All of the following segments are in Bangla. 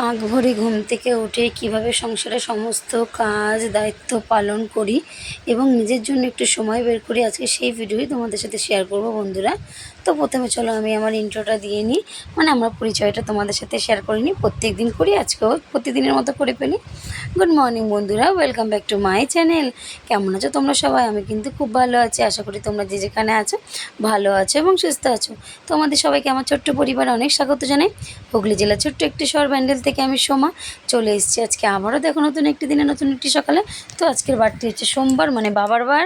কাক ভরে ঘুম থেকে উঠে কীভাবে সংসারে সমস্ত কাজ, দায়িত্ব পালন করি এবং নিজের জন্য একটু সময় বের করি, আজকে সেই ভিডিওই তোমাদের সাথে শেয়ার করব বন্ধুরা। তো প্রথমে চলো আমি আমার ইন্ট্রোটা দিয়ে নিই। মানে আমার পরিচয়টা তোমাদের সাথে শেয়ার করে নিই। প্রত্যেক দিন করি, আজকেও প্রতিদিনের মতো করে ফেলি। গুড মর্নিং বন্ধুরা welcome back to my channel কেমন আছো তোমরা সবাই? আমি কিন্তু খুব ভালো আছি। আশা করি তোমরা যে যেখানে আছো, ভালো আছো এবং সুস্থ আছো। তোমাদের সবাইকে আমার ছোট্ট পরিবারে অনেক স্বাগত জানাই। হুগলি জেলার ছোট্ট একটি শহর ব্যান্ডেল থেকে আমি সোমা। চলে এসেছি আজকে আবারও দেখো নতুন একটি দিনে, নতুন একটি সকালে। তো আজকের বারটি হচ্ছে সোমবার মানে বাবার বার।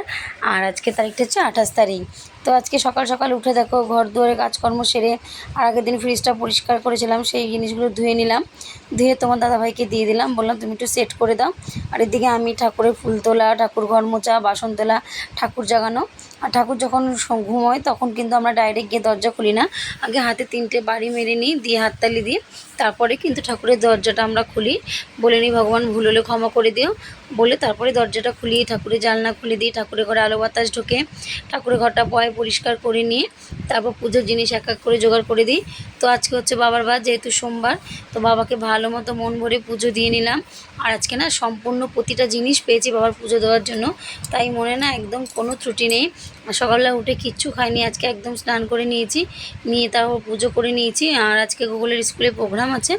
আর আজকে তারিখটা হচ্ছে আঠাশ তারিখ। তো আজকে সকাল সকাল উঠে দেখো, ঘর দুয়ারে কাজকর্ম সেরে আর আগের দিন ফ্রিজটা পরিষ্কার করেছিলাম, সেই জিনিসগুলো ধুয়ে নিলাম। ধুয়ে তোমার দাদাভাইকে দিয়ে দিলাম, বললাম তুমি একটু সেট করে দাও। আর এদিকে আমি ঠাকুরের ফুল তোলা ঠাকুর ঘর মোচা বাসন তোলা, ঠাকুর জাগানো। ঠাকুর যখন ঘুমোয়, তখন কিন্তু আমরা ডাইরেক্ট গিয়ে দরজা খুলি না। আগে হাতে তিনটে বাড়ি মেরে নিই, দিয়ে হাততালি দিই। তারপরে কিন্তু ঠাকুরের দরজাটা আমরা খুলি। বলে নিই, ভগবান, ভুল হলে ক্ষমা করে দিও। বলে তারপরে দরজাটা খুলি, ঠাকুরের জানলা খুলে দিই, ঠাকুরের ঘরে আলো বাতাস ঢোকে। ঠাকুরের ঘরটা পয় পরিষ্কার করে নিয়ে তারপর পুজোর জিনিস এক এক করে জোগাড় করে দিই। তো আজকে হচ্ছে বাবার বার যেহেতু সোমবার, তো বাবাকে ভালো মতো মন ভরে পুজো দিয়ে নিলাম। আর আজকে না সম্পূর্ণ প্রতিটা জিনিস পেয়েছি বাবার পুজো দেওয়ার জন্য। তাই মনে না একদম কোনো ত্রুটি নেই। সকালবেলা উঠে কিচ্ছু খাইনি, আজকে একদম স্নান করে নিয়েছি। নিয়ে তারপর পুজো করে নিয়েছি। আর আজকে গুগলের স্কুলে প্রোগ্রাম আছে।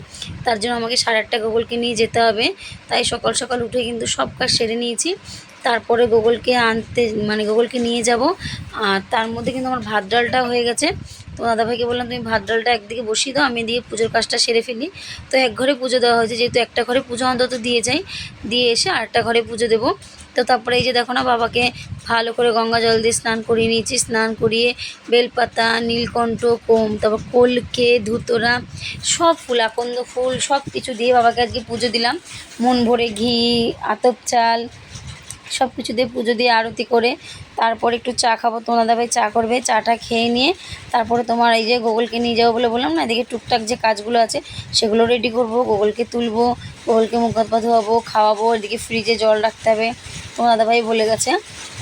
তার জন্য আমাকে সাড়ে আটটা গুগলকে নিয়ে যেতে হবে। তাই সকাল সকাল উঠে কিন্তু সব কাজ সেরে নিয়েছি। তারপরে গুগলকে আনতে মানে গুগলকে নিয়ে যাব। আর তার মধ্যে কিন্তু আমার ভাত ডালটা হয়ে গেছে। তো দাদাভাইকে বললাম, তুমি ভাত ডালটা একদিকে বসিয়ে দাও, আমি দিয়ে পুজোর কাজটা সেরে ফেলি। তো এক ঘরে পুজো দেওয়া হয়েছে, যেহেতু একটা ঘরে পুজো অন্তত দিয়ে যাই, দিয়ে এসে আরেকটা ঘরে পুজো দেবো। তো তারপরে এই যে দেখো না, বাবাকে ভালো করে গঙ্গা জল দিয়ে স্নান করিয়ে নিয়েছি, স্নান করিয়ে বেলপাতা, নীলকণ্ঠ, কোম, তারপর কলকে, ধুতরা, সব ফুল, আকন্দ ফুল, সব কিছু দিয়ে বাবাকে আজকে পুজো দিলাম। মন ভরে ঘি, আতপ চাল সব কিছু দিয়ে পুজো দিয়ে আরতি করে, তারপর একটু চা খাব। তোমার দাদাভাই চা করবে, চাটা খেয়ে নিয়ে তারপরে তোমার এই যে গোগলকে নিয়ে যাব বলে বললাম না, এদিকে টুকটাক যে কাজগুলো আছে সেগুলো রেডি করব, গোগলকে তুলবো, গোগলকে মুখ পা ধোয়াবো, খাওয়াবো, এদিকে ফ্রিজে জল রাখতে হবে। তোমার দাদাভাই বলে গেছে।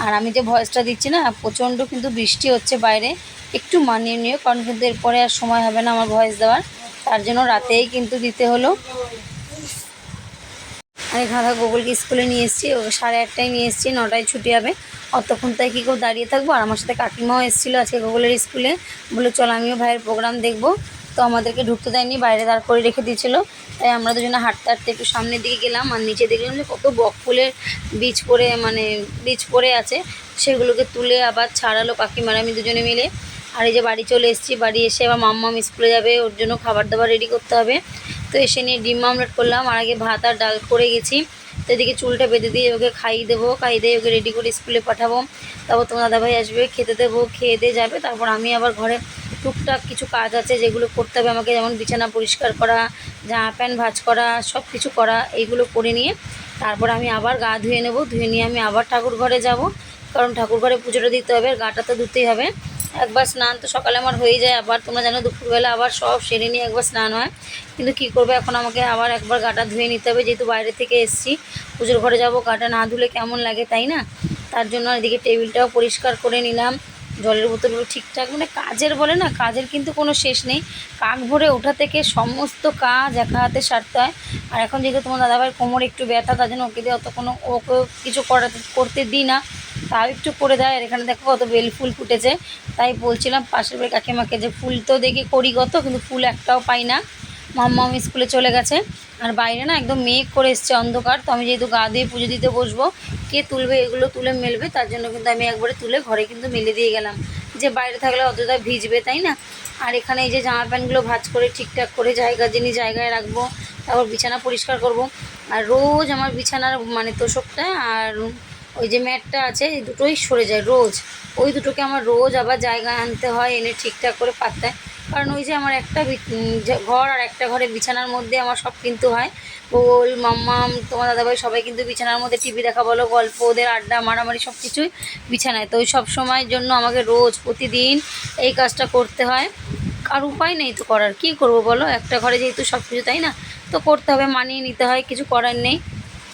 আর আমি যে ভয়েসটা দিচ্ছি না, প্রচণ্ড কিন্তু বৃষ্টি হচ্ছে বাইরে, একটু মানিয়ে নিও, কারণ কিন্তু এরপরে আর সময় হবে না আমার ভয়েস দেওয়ার। তার জন্য রাতেই কিন্তু দিতে হলো। আর এখানে গুগলকে স্কুলে নিয়ে এসেছি, ও সাড়ে আটটায় নিয়ে এসেছি, নটায় ছুটি হবে। অতক্ষণ তাই কী করে দাঁড়িয়ে থাকব? আর আমার সাথে কাকিমাও এসেছিল আজকে গুগলের স্কুলে। বলে চলো আমিও ভাইয়ের প্রোগ্রাম দেখব। তো আমাদেরকে ঢুকতে দেয়নি, বাইরে দাঁড় করে রেখে দিয়েছিলো। তাই আমরা দুজনে হাঁটতে হাঁটতে একটু সামনের দিকে গেলাম আর নিচে দেখলাম যে কত বক ফুলের বীজ পড়ে মানে বীজ পড়ে আছে। সেগুলোকে তুলে আবার ছাড়ালো কাকিমার আমি দুজনে মিলে। আর এই যে বাড়ি চলে এসেছি, বাড়ি এসে আবার মাম্মাম স্কুলে যাবে, ওর জন্য খাবার দাবার রেডি করতে হবে। তো এসে নিয়ে ডিম আমলেট করলাম। আর আগে ভাত আর ডাল করে গেছি। তো এদিকে চুলটা বেঁধে দিয়ে ওকে খাইয়ে দেবো। খাইয়ে দিয়ে ওকে রেডি করে স্কুলে পাঠাবো। তারপর তোমার দাদাভাই আসবে, খেতে দেবো, খেয়ে দিয়ে যাবে। তারপর আমি আবার ঘরে টুকটাক কিছু কাজ আছে, যেগুলো করতে হবে আমাকে, যেমন বিছানা পরিষ্কার করা, জামা প্যান্ট ভাজ করা, সব কিছু করা, এইগুলো করে নিয়ে তারপর আমি আবার গা ধুয়ে নেব। ধুয়ে নিয়ে আমি আবার ঠাকুর ঘরে যাব। কারণ ঠাকুর ঘরে পুজোটা দিতে হবে, আর গাটা তো ধুতেই হবে। একবার স্নান তো সকালে আমার হয়ে যায়, আবার তোমরা জানো দুপুরবেলা আবার সব সেরে নিয়ে একবার স্নান হয়। কিন্তু কী করবে, এখন আমাকে আবার একবার গাটা ধুয়ে নিতে হবে, যেহেতু বাইরে থেকে এসেছি। পুজোর ঘরে যাব, গাটা না ধুলে কেমন লাগে তাই না? তার জন্য এদিকে টেবিলটাও পরিষ্কার করে নিলাম। জলের বোতলগুলো ঠিকঠাক মানে কাজের বলে না, কাজের কিন্তু কোনো শেষ নেই। কাক ভরে ওঠা থেকে সমস্ত কাজ একা হাতে সারতে হয়। আর এখন যেহেতু তোমার দাদাভাইয়ের কোমরে একটু ব্যথা, তার জন্য ওকে দিয়ে অত কোনো ওকে কিছু করাতে, করতে দিই না। তাও একটু করে দেয়। আর এখানে দেখো কত বেল ফুল ফুটেছে। তাই বলছিলাম পাশের বাড়ি কাকিমাকে যে ফুল তো দেখি করি কত, কিন্তু ফুল একটাও পাই না। মাম্মা আমি স্কুলে চলে গেছে। আর বাইরে না একদম মেঘ করে এসছে অন্ধকার। তো আমি যেহেতু গা দিয়ে পুজো দিতে বসবো, কে তুলবে এগুলো তুলে মেলবে, তার জন্য কিন্তু আমি একবারে তুলে ঘরে কিন্তু মেলে দিয়ে গেলাম। যে বাইরে থাকলে অতটা ভিজবে, তাই না? আর এখানে এই যে জামা প্যান্টগুলো ভাঁজ করে ঠিকঠাক করে জায়গা যিনি জায়গায় রাখব, তারপর বিছানা পরিষ্কার করব। আর রোজ আমার বিছানার মানে তোষকটা আর ওই যে ম্যাটটা আছে, এই দুটোই সরে যায় রোজ। ওই দুটোকে আমার রোজ আবার জায়গায় আনতে হয়, এনে ঠিকঠাক করে পাত্তায়। কারণ ওই যে আমার একটা ঘর আর একটা ঘরে বিছানার মধ্যে আমার সব কিন্তু হয়। গোল মাম্মাম, তোমার দাদাভাই সবাই কিন্তু বিছানার মধ্যে টিভি দেখা বলো, গল্প, ওদের আড্ডা, মারামারি সব কিছুই বিছানায়। তো ওই সব সময়ের জন্য আমাকে রোজ প্রতিদিন এই কাজটা করতে হয়। আর উপায় নেই তো করার, কি করব বলো? একটা ঘরে যেহেতু সব কিছু তাই না? তো করতে হবে, মানিয়ে নিতে হয়, কিছু করার নেই।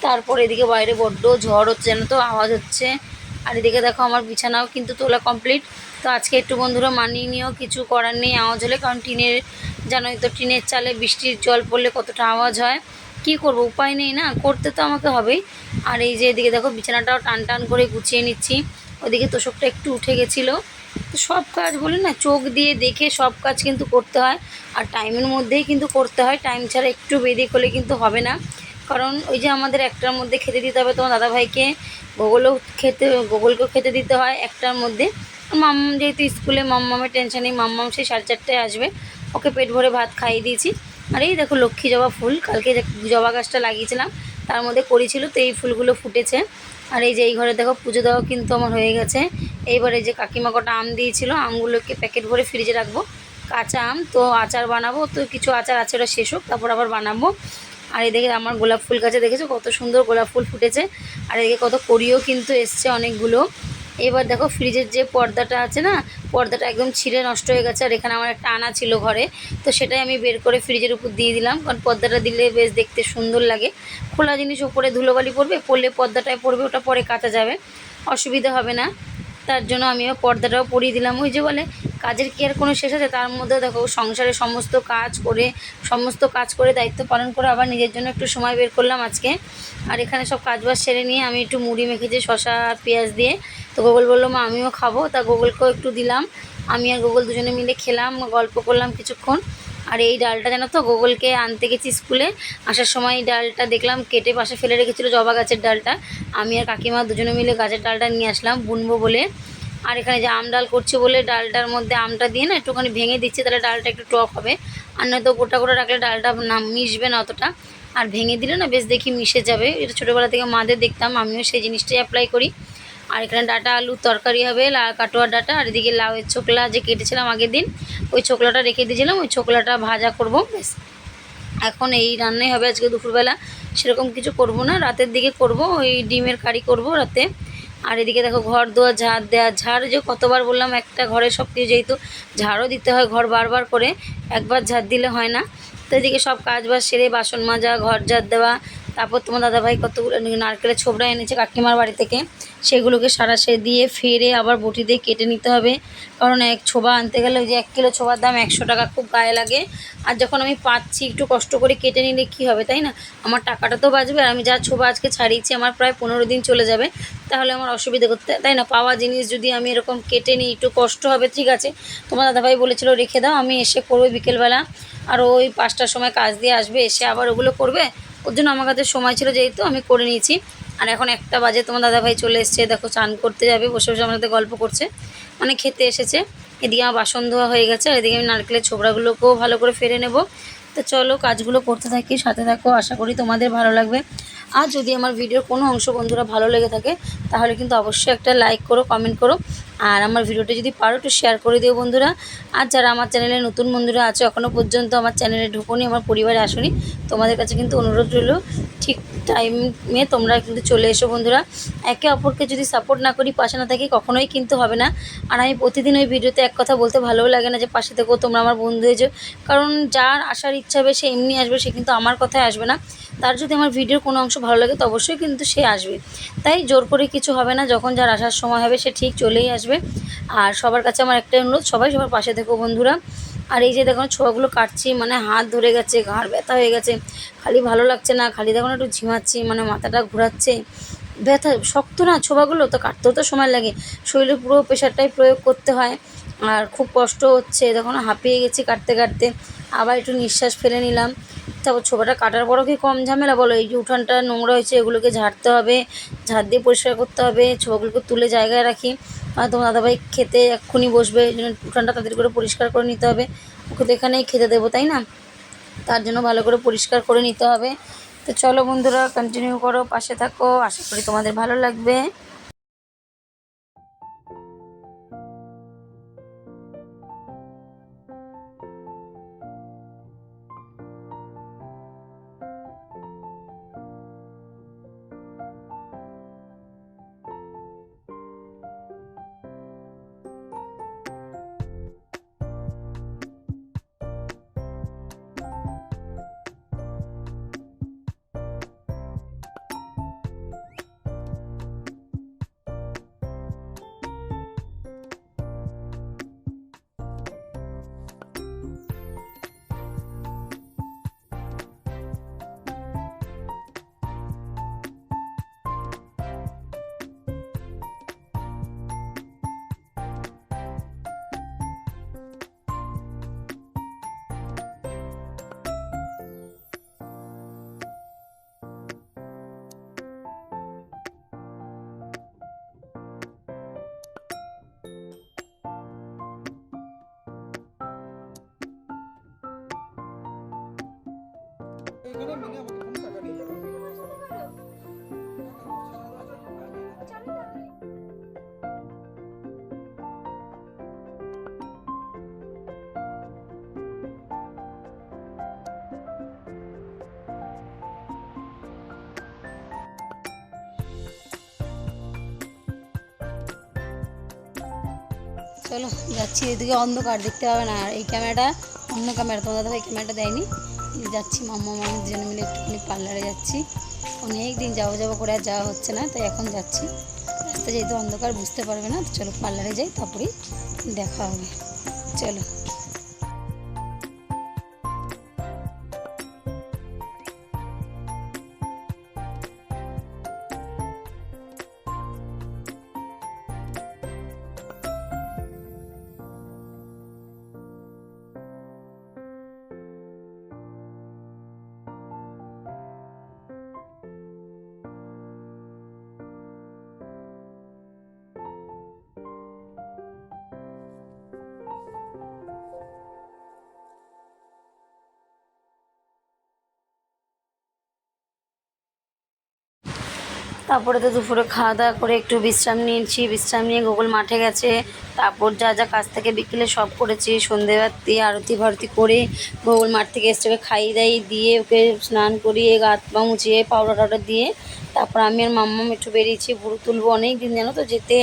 তারপর এদিকে বাইরে বড্ড ঝড় হচ্ছে, জানো তো? আওয়াজ হচ্ছে। আর এদিকে দেখো আমার বিছানাও কিন্তু তোলা কমপ্লিট তো আজকে একটু বন্ধুরা মানিয়ে নিয়েও কিছু করার নেই আওয়াজ হলে, কারণ টিনের, জানোই তো, টিনের চালে বৃষ্টির জল পড়লে কতটা আওয়াজ হয়। কি করব, উপায় নেই না? করতে তো আমাকে হবেই। আর এই যে এদিকে দেখো, বিছানাটাও টান টান করে গুছিয়ে নিচ্ছি। ওদিকে তোষকটা একটু উঠে গেছিল। তো সব কাজ বলে না, চোখ দিয়ে দেখে সব কাজ কিন্তু করতে হয়। আর টাইমের মধ্যেই কিন্তু করতে হয়। টাইম ছাড়া একটু বেঁধে করলে কিন্তু হবে না। কারণ ওই যে আমাদের একটার মধ্যে খেতে দিতে হবে, তোমার দাদাভাইকে। গোগলও খেতে, গোগলকেও খেতে দিতে হয় একটার মধ্যে। মাম যেহেতু স্কুলে মাম্মামের টেনশন নেই, মাম্মাম সেই সাড়ে চারটায় আসবে। ওকে পেট ভরে ভাত খাইয়ে দিয়েছি। আর এই দেখো লক্ষ্মী জবা ফুল, কালকে জবা গাছটা লাগিয়েছিলাম, তার মধ্যে করেছিল, তো এই ফুলগুলো ফুটেছে। আর এই যে এই ঘরে দেখো পুজো দেওয়া কিন্তু আমার হয়ে গেছে। এইবারে যে কাকিমা কটা আম দিয়েছিল, আমগুলোকে প্যাকেট ভরে ফ্রিজে রাখব। কাঁচা আম, তো আচার বানাবো, তো কিছু আচার আছে, ওটা শেষ হোক, তারপর আবার বানাবো। আর এদিকে আমার গোলাপ ফুল গাছে দেখেছ? কত সুন্দর গোলাপ ফুল ফুটেছে। আর এদিকে কত করিও কিন্তু এসছে অনেকগুলো। এবার দেখো ফ্রিজের যে পর্দাটা আছে না, পর্দাটা একদম ছিঁড়ে নষ্ট হয়ে গেছে। আর এখানে আমার একটা আনা ছিল ঘরে, তো সেটাই আমি বের করে ফ্রিজের উপর দিয়ে দিলাম। কারণ পর্দাটা দিলে বেশ দেখতে সুন্দর লাগে। খোলা জিনিস, ওপরে ধুলোবালি পড়বে, পড়লে পর্দাটায় পড়বে, ওটা পরে কাচা যাবে। অসুবিধা হবে না। তার জন্য আমিও পর্দাটাও পরিয়ে দিলাম। ওই যে বলে কাজের কি আর কোনো শেষ আছে? তার মধ্যে দেখো, সংসারে সমস্ত কাজ করে, সমস্ত কাজ করে দায়িত্ব পালন করে আবার নিজের জন্য একটু সময় বের করলাম আজকে। আর এখানে সব কাজবাজ সেরে নিয়ে আমি একটু মুড়ি মেখেছি শশা আর পেঁয়াজ দিয়ে, তো গোগল বলল, মা, আমিও খাব। তা গোগলকেও একটু দিলাম। আমি আর গোগল দুজনে মিলে খেলাম, গল্প করলাম কিছুক্ষণ। আর এই ডালটা জানো তো, গোগলকে আনতে গেছি স্কুলে। আসার সময় এই ডালটা দেখলাম কেটে পাশে ফেলে রেখেছিলো জবা গাছের ডালটা। আমি আর কাকিমা দুজনে মিলে গাছের ডালটা নিয়ে আসলাম বুনবো বলে। আর এখানে যে আম ডাল করছি বলে ডালটার মধ্যে আমটা দিয়ে না একটুখানি ভেঙে দিচ্ছি, তাহলে ডালটা একটু টক হবে। আর নয়তো গোটা গোটা রাখলে ডালটা না মিশবে না অতটা। আর ভেঙে দিলে না বেশ দেখি মিশে যাবে। এটা ছোটোবেলা থেকে মাদের দেখতাম, আমিও সেই জিনিসটাই অ্যাপ্লাই করি। আর এখানে ডাটা আলুর তরকারি হবে, লাল কাটোয়ার ডাটা, আর এদিকে লাউয়ের ছোকলা যে কেটেছিলাম আগের দিন, ওই ছোকলাটা রেখে দিয়েছিলাম, ওই ছোকলাটা ভাজা করব বেশ এখন এই রান্নাই হবে আজকে দুপুরবেলা। সেরকম কিছু করব না, রাতের দিকে করব, ওই ডিমের কারি করব রাতে। আর এদিকে দেখো ঘর দোয়া ঝাড় দেওয়া ঝাড় যে কতবার বললাম, একটা ঘরে সব কিছু যেহেতু ঝাড়ও দিতে হয়, ঘর বারবার করে, একবার ঝাড় দিলে হয় না। তো এদিকে সব কাজ বাজ সেরে বাসন মাজা, ঘর ঝাড় দেওয়া, তারপর তোমার দাদাভাই কতগুলো নারকেলের ছোবড়া এনেছে কাকিমার বাড়ি থেকে, সেগুলোকে সারা সে দিয়ে ফেরে আবার বটি দিয়ে কেটে নিতে হবে। কারণ এক ছোবা আনতে গেলে ওই যে এক কিলো ছোবার দাম একশো টাকা খুব গায়ে লাগে। আর যখন আমি পাচ্ছি, একটু কষ্ট করে কেটে নিলে কি হবে, তাই না? আমার টাকাটা তো বাঁচবে, আর আমি যা ছোবা আজকে ছাড়িয়েছি, আমার প্রায় পনেরো দিন চলে যাবে। তাহলে আমার অসুবিধা করতে তাই না? পাওয়া জিনিস যদি আমি এরকম কেটে নিই, একটু কষ্ট হবে, ঠিক আছে? তোমার দাদাভাই বলেছিল, রেখে দাও, আমি এসে করব বিকেলবেলা। আর ওই পাঁচটার সময় কাজ দিয়ে আসবে, এসে আবার ওগুলো করবে। ওর জন্য আমার কাছে সময় ছিল যেহেতু, আমি করে নিয়েছি। আর এখন একটা বাজে, তোমার দাদাভাই চলে এসছে, দেখো, চান করতে যাবে, বসে বসে আমার সাথে গল্প করছে। মানে খেতে এসেছে। এদিকে আমার বাসন ধোয়া হয়ে গেছে, আর এদিকে আমি নারকেলের ছোবড়াগুলোকেও ভালো করে ফেরে নেব। তো চলো কাজগুলো করতে থাকি, সাথে থাকো, আশা করি তোমাদের ভালো লাগবে। আর যদি আমার ভিডিওর কোনো অংশ বন্ধুরা ভালো লেগে থাকে, তাহলে কিন্তু অবশ্যই একটা লাইক করো কমেন্ট করো। আর আমার ভিডিওটা যদি পারো একটু শেয়ার করে দিও বন্ধুরা। আর যারা আমার চ্যানেলে নতুন বন্ধুরা আছে এখনও পর্যন্ত আমার চ্যানেলে ঢুকুনি, আমার পরিবারে আসুনি, তোমাদের কাছে কিন্তু অনুরোধ রইল, ঠিক টাইমে তোমরা কিন্তু চলে এসো বন্ধুরা। একে অপরকে যদি সাপোর্ট না করি, পাশে না থাকি কখনোই কিন্তু হবে না। আর আমি প্রতিদিন ওই ভিডিওতে এক কথা বলতে ভালোও লাগে না যে, পাশে থেকেও তোমরা আমার বন্ধু হয়েছো। কারণ যার আসার ইচ্ছা হবে, সে এমনি আসবে, সে কিন্তু আমার কথায় আসবে না। তার যদি আমার ভিডিওর কোনো অংশ ভালো লাগে, তো অবশ্যই কিন্তু সে আসবে। তাই জোর করে কিছু হবে না, যখন যার আসার সময় হবে, সে ঠিক চলেই আসবে। আর সবার কাছে আমার একটাই অনুরোধ, সবাই সবার পাশে থেকো বন্ধুরা। আর এই যে দেখুন ছোঁয়াগুলো কাটছি মানে হাত ধরে গেছে, ঘাড় ব্যথা হয়ে গেছে। খালি ভালো লাগছে না, খালি দেখুন একটু ঝিমাচ্ছি মানে মাথাটা ঘোরাচ্ছে। ব্যথা, শক্ত না ছোবাগুলো তো কাটতেও তো সময় লাগে। শরীরে পুরো প্রেশারটাই প্রয়োগ করতে হয়। আর খুব কষ্ট হচ্ছে তখন হাঁপিয়ে গেছি কাটতে কাটতে। আবার একটু নিঃশ্বাস ফেলে নিলাম। তারপর ছোবাটা কাটার পরও কি কম ঝামেলা বলো? এই যে উঠানটা নোংরা হয়েছে, এগুলোকে ঝাড়তে হবে, ঝাড় দিয়ে পরিষ্কার করতে হবে ছোবাগুলোকে তুলে জায়গায় রাখি। আর তোমার দাদাভাই খেতে এক্ষুনি বসবে, এই জন্য উঠানটা তাদের করে পরিষ্কার করে নিতে হবে। ওকে তো এখানেই খেতে দেবো, তাই না? তার জন্য ভালো করে পরিষ্কার করে নিতে হবে। তো চলো বন্ধুরা কন্টিনিউ করো, পাশে থাকো। আশা করি তোমাদের ভালো লাগবে। চলো, যাচ্ছি এদিকে অন্ধকার, দেখতে পাবে না। আর এই ক্যামেরাটা অন্য ক্যামেরা তোমার দাদা ভাই ক্যামেরাটা দেয়নি। এই যাচ্ছি মাম্মা মামি দুজনে মিলে একটুখানি পার্লারে যাচ্ছি। অনেক দিন যাব যাব করে আর যাওয়া হচ্ছে না, তাই এখন যাচ্ছি। রাস্তা যেহেতু অন্ধকার, বুঝতে পারবে না চলো পার্লারে যাই, তারপরেই দেখা হবে। চলো। তারপরে তো দুপুরে খাওয়া দাওয়া করে একটু বিশ্রাম নিয়েছি। বিশ্রাম নিয়ে গোগল মাঠে গেছে। তারপর যা যা কাজ থেকে বিকেলে সব করেছি। সন্ধেবাতি, আরতি ভারতি করে গোগল মাঠ থেকে এসে ওকে খাইয়ে দাইয়ে দিয়ে ওকে স্নান করিয়ে গাত পা মুছিয়ে পাউডার টাউডার দিয়ে তারপর আমি আর মাম্মাম একটু বেরিয়েছি। বুড়ো তুলবো অনেক দিন জানো তো যেতে।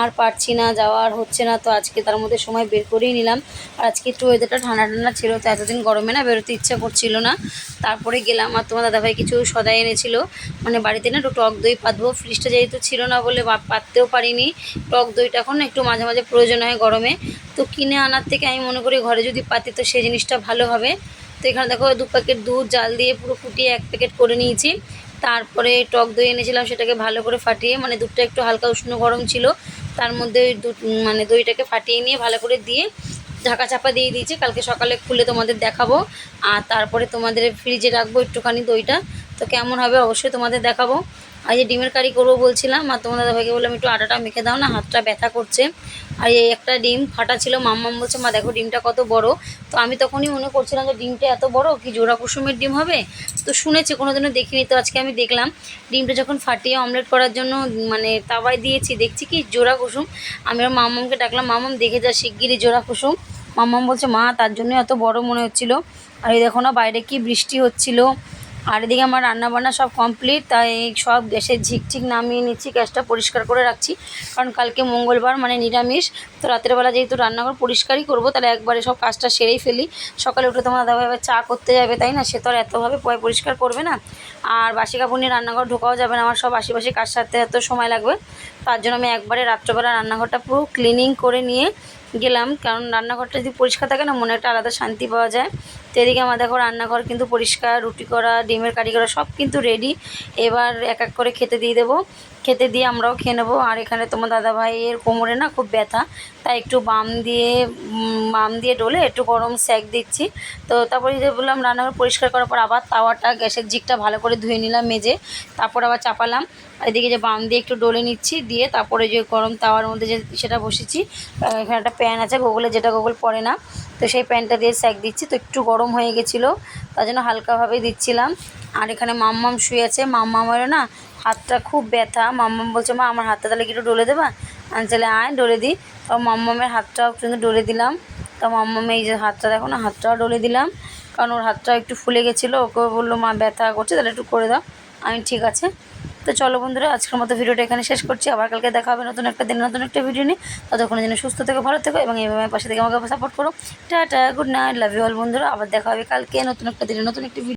আর পারছি না যাওয়ার হচ্ছে না, তো আজকে তার মধ্যে সময় বের করেই নিলাম। আর আজকে একটু ওয়েদারটা ঠান্ডা ঠান্ডা ছিল, তো এতদিন গরমে না বেরোতে ইচ্ছা করছিল না। তারপরে গেলাম, আর তোমার দাদাভাই কিছু সদাই এনেছিল। মানে বাড়িতে না একটু টক দই পাতবো ফ্রিজটা যেহেতু ছিল না বলে পাততেও পারিনি। টক দইটা এখন একটু মাঝে মাঝে প্রয়োজন হয় গরমে। তো কিনে আনার থেকে আমি মনে করি ঘরে যদি পাতি, তো সেই জিনিসটা ভালো হবে। তো এখানে দেখো দু প্যাকেট দুধ, জাল দিয়ে পুরো ফুটিয়ে এক প্যাকেট করে নিয়েছি। তারপরে টক দই এনেছিলাম, সেটাকে ভালো করে ফাটিয়ে মানে দুধটা একটু হালকা উষ্ণ গরম ছিল। তার মধ্যে ওই মানে দইটাকে ফাটিয়ে নিয়ে ভালো করে দিয়ে ঢাকা চাপা দিয়ে দিয়েছি। কালকে সকালে খুলে তোমাদের দেখাবো। আর তারপরে তোমাদের ফ্রিজে রাখব একটুখানি দইটা। তো কেমন হবে অবশ্যই তোমাদের দেখাবো। আর যে ডিমের কারি করব বলছিলাম, আর তোমাদের দাদাভাইকে বললাম, একটু আটাটা মেখে দাও না, হাতটা ব্যথা করছে। আর এই একটা ডিম ফাটা ছিল, মাম্মাম বলছে, মা, দেখো ডিমটা কত বড়। তো আমি তখনই মনে করছিলাম যে, ডিমটা এত বড়, কি জোড়া কুসুমের ডিম হবে? তো শুনেছি, কোনোদিনও দেখিনি। তো আজকে আমি দেখলাম, ডিমটা যখন ফাটিয়ে অমলেট করার জন্য মানে তাওয়ায় দিয়েছি, দেখছি কি জোড়া কুসুম। আমি আর মাম্মামকে ডাকলাম, মাম্মাম, দেখে যা শিগগিরই জোড়া কুসুম। মাম্মাম বলছে, মা, তার জন্য এত বড় মনে হচ্ছিল। আর এই দেখো না, বাইরে কি বৃষ্টি হচ্ছিল। আর এদিকে আমার রান্নাবান্না সব কমপ্লিট তাই সব গ্যাসের ঝিকঝিক নামিয়ে নিচ্ছি, গ্যাসটা পরিষ্কার করে রাখছি। কারণ কালকে মঙ্গলবার মানে নিরামিষ, তো রাতের বেলা যেহেতু রান্নাঘর পরিষ্কারই করব, তাহলে একবারে সব কাজটা সেরেই ফেলি। সকালে উঠে তোমার দাদা এবার চা করতে যাবে, তাই না? সে তো আর এতভাবে পয় পরিষ্কার করবে না। আর বাসি কাপড় নিয়ে রান্নাঘর ঢোকাও যাবে না, আমার সব আশেপাশে কাজ সারতে এত সময় লাগবে। তার জন্য আমি একবারে রাত্রবেলা রান্নাঘরটা পুরো ক্লিনিং করে নিয়ে গেলাম। কারণ রান্নাঘরটা যদি পরিষ্কার থাকে না, মনে একটা আলাদা শান্তি পাওয়া যায়। তো এদিকে আমার দেখো রান্নাঘর কিন্তু পরিষ্কার, রুটি করা, ডিমের কারি করা, সব কিন্তু রেডি এবার এক এক করে খেতে দিয়ে দেবো। খেতে দিয়ে আমরাও খেয়ে নেব। আর এখানে তোমার দাদা ভাইয়ের কোমরে না খুব ব্যথা, তাই একটু বাম দিয়ে বাম দিয়ে ডলে একটু গরম স্যাক দিচ্ছি। তো তারপরে যে বললাম, রান্নাঘর পরিষ্কার করার পর আবার তাওয়াটা, গ্যাসের জিকটা ভালো করে ধুয়ে নিলাম, মেজে। তারপর আবার চাপালাম। এদিকে যে বাম দিয়ে একটু ডলে নিচ্ছি, দিয়ে তারপরে যে গরম তাওয়ার মধ্যে যে সেটা বসেছি এখানে একটা প্যান আছে গোগলে যেটা গোগল পড়ে না। তো সেই প্যানটা দিয়ে স্যাক দিচ্ছি, তো একটু গরম হয়ে গেছিল, তার জন্য হালকাভাবেই দিচ্ছিলাম। আর এখানে মাম্মাম শুয়ে আছে, মাম্মামেরও না হাতটা খুব ব্যথা। মাম্মাম বলছে, মা, আমার হাতটা তাহলে একটু ডলে দেবা? আমি তাহলে আয়, ডলে দিই। তো মাম্মামের হাতটাও কিন্তু ডলে দিলাম। তো মাম্মামে এই যে হাতটা দেখো না, হাতটাও ডলে দিলাম। কারণ ওর হাতটা একটু ফুলে গেছিল ওকে বলল, মা, ব্যথা করছে, তাহলে একটু করে দাও। আমি ঠিক আছে। তো চলো বন্ধুরা, আজকের মতো ভিডিওটা এখানে শেষ করছি। আবার কালকে দেখা হবে নতুন একটা দিন নতুন একটা ভিডিও নিয়ে। ততক্ষণ যেন সুস্থ থেকে, ভালো থেকো এবং এইভাবে পাশে থেকে আমাকে সাপোর্ট করো। Tata good night love you all বন্ধুরা। আবার দেখা হবে কালকে নতুন একটা দিনে নতুন একটি ভিডিও